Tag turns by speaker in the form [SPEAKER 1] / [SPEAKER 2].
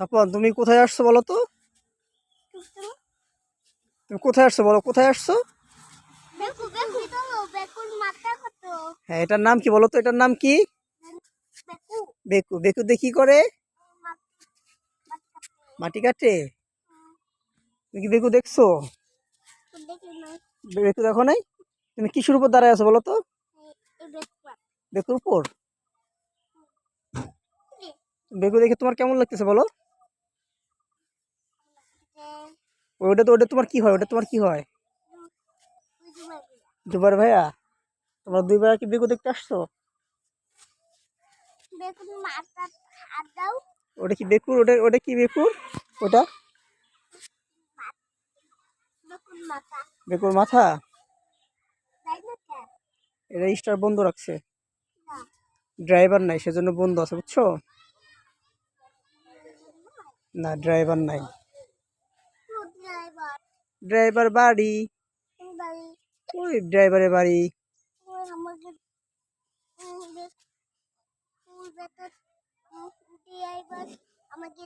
[SPEAKER 1] সাপন তুমি কোথায় আসছো বলো তো? তুমি কোথায় আসছো বলো, কোথায় আসছো? হ্যাঁ এটার নাম কি বলো তো? এটার নাম কি?
[SPEAKER 2] বেকু
[SPEAKER 1] বেকু বেকু কি করে? মাটি কাটে? তুমি কি বেকু দেখছ? বেকু দেখো নাই? তুমি কিসের উপর দাঁড়ায় আছো বলো তো? বেকুর উপর? বেকু দেখে তোমার কেমন লাগতেছে বলো? ওটা তো ওটা তোমার কি হয়? ওটা তোমার কি হয়? দুবার ভাইয়া? তোমরা দুই ভাইয়া কি বেকু দেখতে আসছো? ওটা কি বেকুর? ওটা ওটা কি বেকুর? ওটা?
[SPEAKER 2] বেকুর মাথা।
[SPEAKER 1] এটা স্টার বন্ধ রাখছে। ড্রাইভার নাই সেজন্য বন্ধ আছে বুঝছ? না ড্রাইভার নাই।
[SPEAKER 2] ড্রাইভার
[SPEAKER 1] বাড়ি? ওই ড্রাইভারের বাড়ি।
[SPEAKER 2] আমাকে